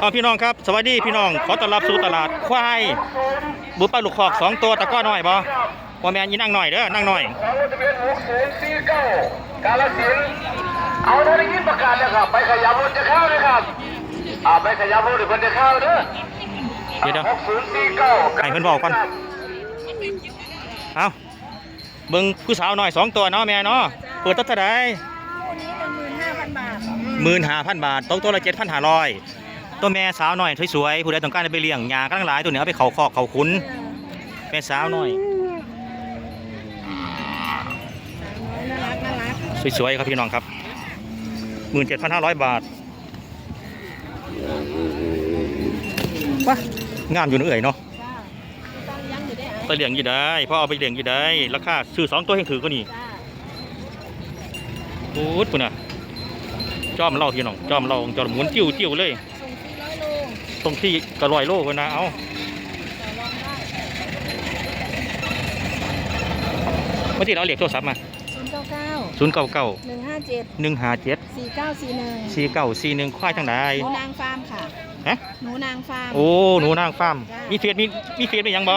เอาพี่น้องครับ สวัสดีพี่น้อง ขอต้อนรับสู่ตลาดควายบุปผาลูกคอกสองตัวตะกร้อหน่อยบ่ว่าแมนยีนั่งหน่อยเด้อ นั่งหน่อยสองทะเบียนหกศูนย์สี่เก้ากาลสินธุ์เอาเท่าได้ยินประกาศเลยครับ ไปขยับรถจะเข้าเลยครับอ่าไปขยับรถเดี๋ยวคนจะเข้าเด้อเดี๋ยวเดี๋ยวหกศูนย์สี่เก้าให้เพิ่นบอกก่อนเอาเบิ่งผู้สาวหน่อยสองตัวเนาะแม่เนาะ เปิดตั้งแต่ใดคู่นี้หนึ่งหมื่นห้าพันบาทหมื่นห้าพันบาทตกตัวละเจ็ดพันห้าร้อย ตัวแม่สาวหน่อยสวยๆผู้ใดต้องการจะไปเลี้ยงยากำลังหลายตัวนี้เอาไปเขาคอกเขาขุนแม่สาวหน่อย สวยๆครับพี่น้องครับหมื่นเจ็ดพันห้าร้อยบาทปะงามอยู่นะเอ่ยเนาะจ้าต้องยังอยู่ไปเลี้ยงอยู่ได้พ่อเอาไปเลี้ยงอยู่ได้ราคาซื้อสองตัวให้ถือก็นี่จ้าโอ้ยปุ่นอะจอมเล่าพี่น้องจอมเล่าจอมหมุนจิ้วจิ้วเลย ตรงที่กระลอยโลกนะเอาต่อรองได้เมื่อที่เราเรียกโทรศัพท์มาศูนย์เก้าเก้าศูนย์เก้าเก้าหนึ่งห้าเจ็ดหนึ่งห้าเจ็ดสี่เก้าสี่หนึ่งสี่เก้าสี่หนึ่งควายทั้งหลายหนูนางฟาร์มค่ะฮะหนูนางฟาร์มโอ้หนูนางฟาร์มมีเฟียดมีมีเฟียดมีหยังบ่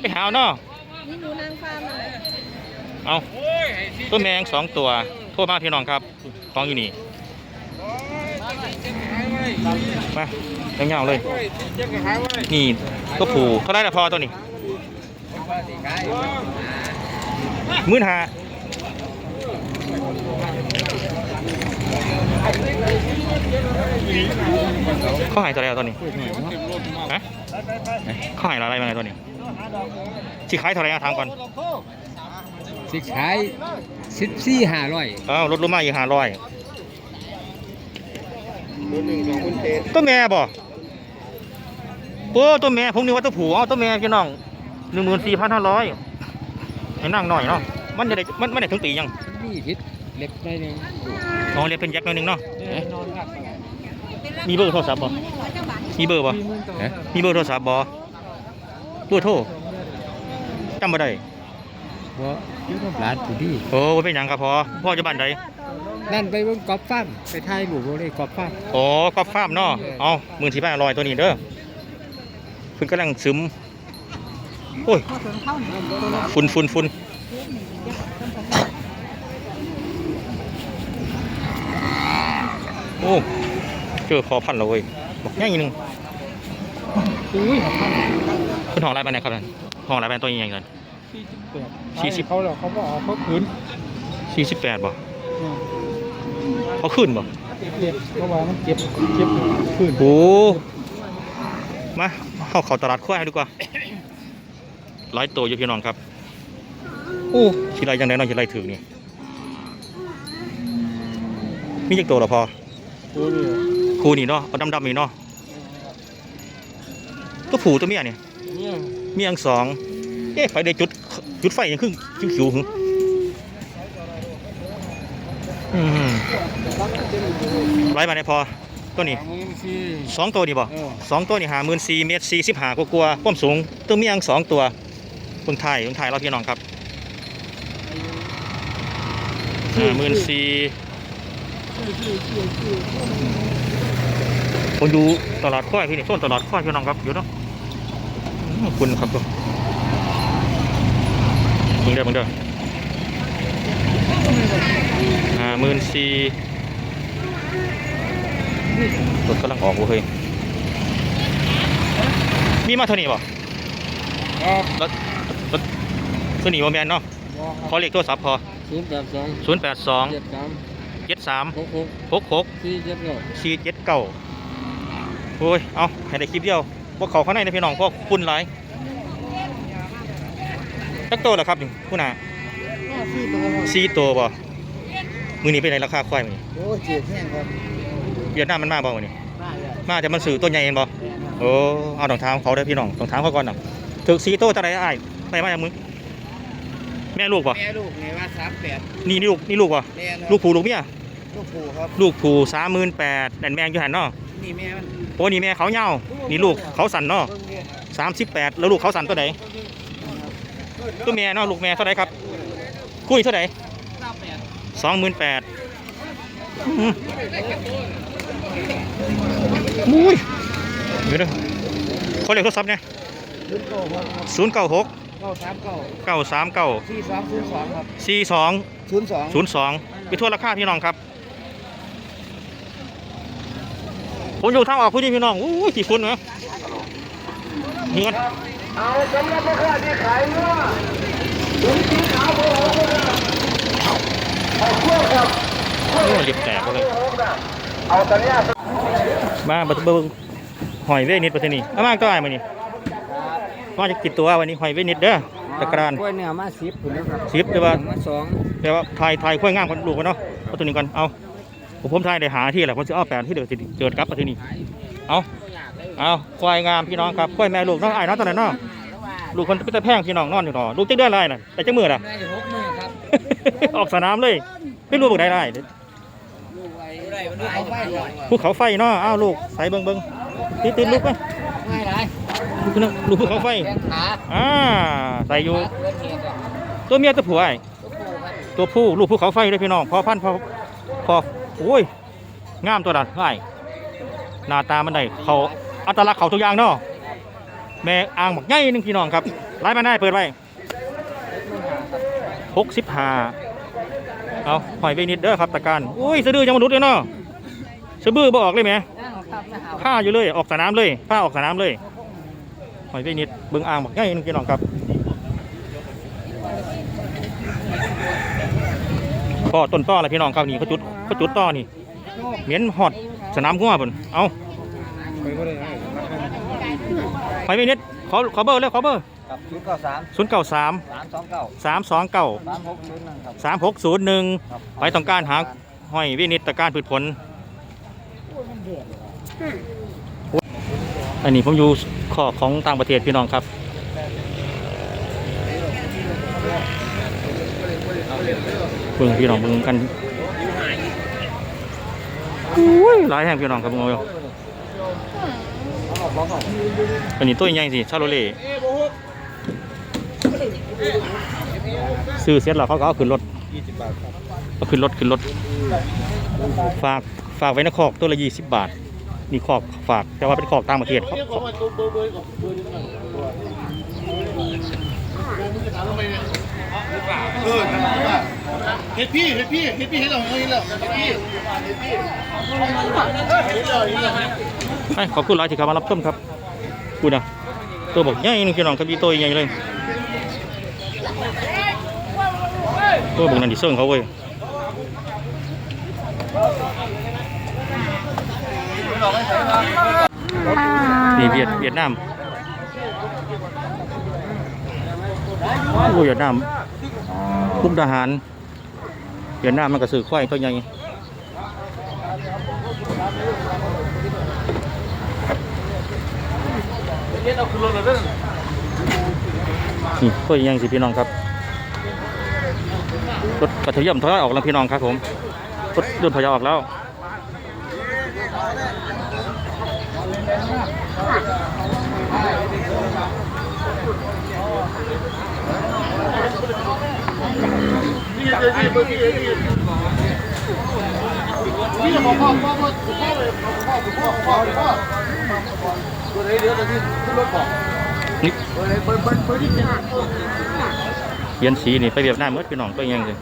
ไปหาเอาเนาะนี่หนูนางฟาร์มอะไรเอาตัวแมงสองตัวโทรมาพี่น้องครับของอยู่นี่ มาเงาๆเลย นี่ตัวผูเท่าไรละพอตัวนี้หมื่นห้าเขาหายตัวอะไรตัวนี้ฮะเขาหายอะไรมาไงตัวนี้สิขายเท่าไหรเอาถามก่อนสิขายสิบสี่ห้าร้อยอ้าวลดลงมาอีกห้าร้อย ตัวแม่บ่โอ้ตัวแม่ผมนึกว่าตัวผู้เอาตัวแม่พี่น้องหนึ่งหมื่นสี่พันห้าร้อยให้นั่งหน่อยเนาะมันจะได้มันมันได้ถึงปียังมีพิษเล็บได้หนึ่งอ๋อเรียกเป็นยักษ์หน่อยหนึงเนาะมีเบอร์โทรศัพท์บ่มีเบอร์บ่ฮะมีเบอร์โทรศัพท์บ่เบอร์โทรจำบ่ได้เพราะอยุ่งกับหลานผู้ดีโอ้บ่เป็นหยังครับพ่อพ่อจะบ้านใด นั่นไปเบิ่งกอบฟ้าร์มไปถ่ายหมู่บ่ได้กอบฟ้าร์มอ๋อก็ฟาร์มเนาะเอาหมื่นสี่พันห้าร้อยตัวนี้เด้อเพิ่นกำลังซึม โอ้ยพอถึงเข้าหนึ่งฝุ่นฝุ่นฝุ่นโอ้เจอพอพันธุ์แล้วเว้ยบอกง่ายนิดนึงอุ้ยคุณห้องอะไรไปไหนครับนั่นห้องอะไรไปตัวใหญ่ๆกัน สี่สิบเขาหรอกเขาบอกเขาขืนสี่สิบแปดบ่ เขาขึ้นบ่เจ็บเขาว่ามันเจ็บเจ็บขืนโอ้มาเข้าเขาตลาดควายดีกว่าร้อยตัวอยู่พี่น้องครับโอ้สิไรยังไงน้องสิไรถึงนี่มีจักตัวเหรอพอตัวนี้คู่นี่เนาะเอาดำๆนี่เนาะตัวผูตัวเมียเนี่ยเนี่ยมีอังสองเอ๊ะไฟได้จุดจุดไฟยังครึ่งคิ้วคิวหึ อืมไรมาได้พอตัวนี้สามหมื่นสี่สองตัวนี่บ่เออสองตัวนี่หาหมื่นสี่เมตรสี่สิบหากลัวาๆความสูงตัวเมียอังสองตัวเพิ่งไทยเพิ่งไทยเราพี่น้องครับห้าหมื่นสี่ผมดูตลาดข้อยพี่นี่ต้นตลาดข้อยพี่น้องครับอยู่เนาะอืมคุณครับมึงเด้อมึงเด้อ ห้าหมื่นสี่รถกำลังออกเว้ยเฮ้ยมีมาเท่านี้บ่ครับรถรถตัวนี้บ่แมนเนาะขอเลขโทรศัพท์พอศูนย์แปดสองศูนย์แปดสองเจ็ดสามเจ็ดสามหกหกหกหกสี่เจ็ดเก้าสี่เจ็ดเก้าโอ้ย เอาให้ได้คลิปเดียวพวกเขาข้างในนะพี่น้องพวกคุณหลายจักโตแล้วครับนี่ผู้น่ะห้าสี่ตัวครับสี่ตัวบ่ มือนี้เป็นไรราคาควายมือนี้โอ้เจ็บแห้งครับเวียดนามมันมาบ่มือนี้ได้เลยมาแต่มันสื่อตัวใหญ่เห็นบ่โอ้เอาต้องถามเขาเด้อพี่น้องต้องถามเขาก่อนน่ะถึกสี่โตเท่าไหร่อ้ายไปมาจากมึงแม่ลูกบ่แม่ลูกไงว่าสามแปดนี่นี่ลูกนี่ลูกบ่แม่นะลูกผู้ลูกเมียลูกผูครับลูกผู้สามหมื่นแปดแดนแมงอยู่หันเนาะนี่แม่มันโอ้นี่แม่เขาเหี่ยวนี่ลูกเขาสันเนาะเบิ่งเนี่ยสามสิบแปดแล้วลูกเขาสันตัวไหนตัวแม่เนาะลูกแม่เท่าไหรครับคุยเท่าไหร สามแปดสองหมื่นแปดอุ้ยเดี๋ยวนะขอเลขโทรศัพท์เนี่ยศูนย์เก้าหกเก้าสามเก้าเก้าสามเก้าสี่สองศูนย์สองครับสี่สองศูนย์สองศูนย์สองไปทั่วราคาพี่น้องครับผมอยู่ทางออกคุณพี่น้องอู้ยกี่คนเนาะนี่กันเอาสำหรับพ่อค้าที่ขายเนื้อถุงสีขาวของเราเอาเครื่องครับ โอ้ยเรียบแตกเลย เอาตอนนี้มาบัตเบิ้งหอยเวนิดประเทศนี้เอามาก็ไอ้มานี่มาจะกินตัววันนี้หอยเวนิดเด้อตะกรานกล้วยเนื้อมาสิบคุณนะครับสิบแต่ว่ามาสองแต่ว่าถ่ายถ่ายค่อยงามกันลูกกันเนาะเอาตัวนี้ก่อนเอาผมผมถ่ายได้หาที่แหละผมจะเอาแปดที่เดือดเกิดกลับประเทศนี้เอาเอาควายงามพี่น้องครับควายแม่ลูกน้องไอ้ายเนาะตอนนั้นเนาะลูกคนเป็นตะแพงพี่น้องนอนอยู่ต่อลูกจักเดือนอะไรน่ะแต่จักมือล่ะได้หกมือครับออกสนามเลยไม่รู้บอกได้ได้ ภูเขาไฟเนาะอ้าวลูกใส่เบิ่งเบิ่งติดติดลูกไหมง่ายไรลูกนึงลูกภูเขาไฟแข้งขาอ่าใส่อยู่ขาเกิดเหตุอะตัวเมียตัวผัวไอ้ตัวผู้ครับตัวผู้ลูกภูเขาไฟเลยพี่น้องพอพันธุ์พอพอโอ้ยงามตัวนั้นไอ้หน้าตามันได้เขาอัตลักษณ์เขาทุกอย่างเนาะแม่อ่างบักใหญ่หนึงพี่น้องครับไล่มาได้เปิดไว้หกสิบห้า เอาหอยไปนิดเด้อครับตะการอุ้ยสะดือยังมนุษย์เลยเนาะสะบือบ่ออกเลยไหมนั่งครับนะครัผ้าอยู่เลย ออกสนามเลยผ้าออกสนามเลย หอยไปนิดเบิ่งอ่างบักใหญ่หนึงพี่น้องครับก็ต้นต้ออะไรพี่น้องครับนี่เขาจุดเขาจุดต้อนี่เหม็นหอดสนามหัวพุ่นเอาไปบ่ได้ให้หอยไปนิดขอขอเบอร์เลยขอเบอร์ ครับศูนย์เก้าสามศูนย์เก้าสามสามสองเก้าสามสองเก้าสามหกศูนย์หนึ่งครับสามหกศูนย์หนึ่งครับไปต้องการหาหอยวินิตตะการพืชผล อันนี้ผมอยู่ขอของต่างประเทศพี่น้องครับ เบิ่งพี่น้องเบิ่งกันอุ้ยหลายแห่งพี่น้องครับเบิ่งเอาอยู่อันนี้ตัวใหญ่สิชาโลเล่ ซื้อเสร็จแล้วเขาก็เอาขึ้นรถเอาขึ้นรถขึ้นรถ ฝากฝากไว้ในคอกตัวละยี่สิบบาทนี่คอกฝากแต่ว่าเป็นคอกต่างประเทศครับเฮ็ดพี่เฮ็ดพี่เฮ็ดพี่เฮ็ดเราเฮ็ดเราเฮ็ดพี่ให้ขอบคุณหลายที่เข้ามารับชมครับกูนะตัวบอกใหญ่นึงพี่น้องครับอีตัวใหญ่เลย ตัวบอกนั่นดิเซิงเขาเว้ยนี่เวียดเวียดนามโอ้เวียดนามคุมทหารเวียดนามมันก็ซื้อควายตัวใหญ่นี่ตัวยังสิพี่น้องครับ รถกระเทียมถอยออกแล้วพี่น้องครับผมรถยนต์ถอยออกแล้วนี่ เย็นสีนี่ไปเรียบหน้าเมื่อพี่น้องตัวยังเลย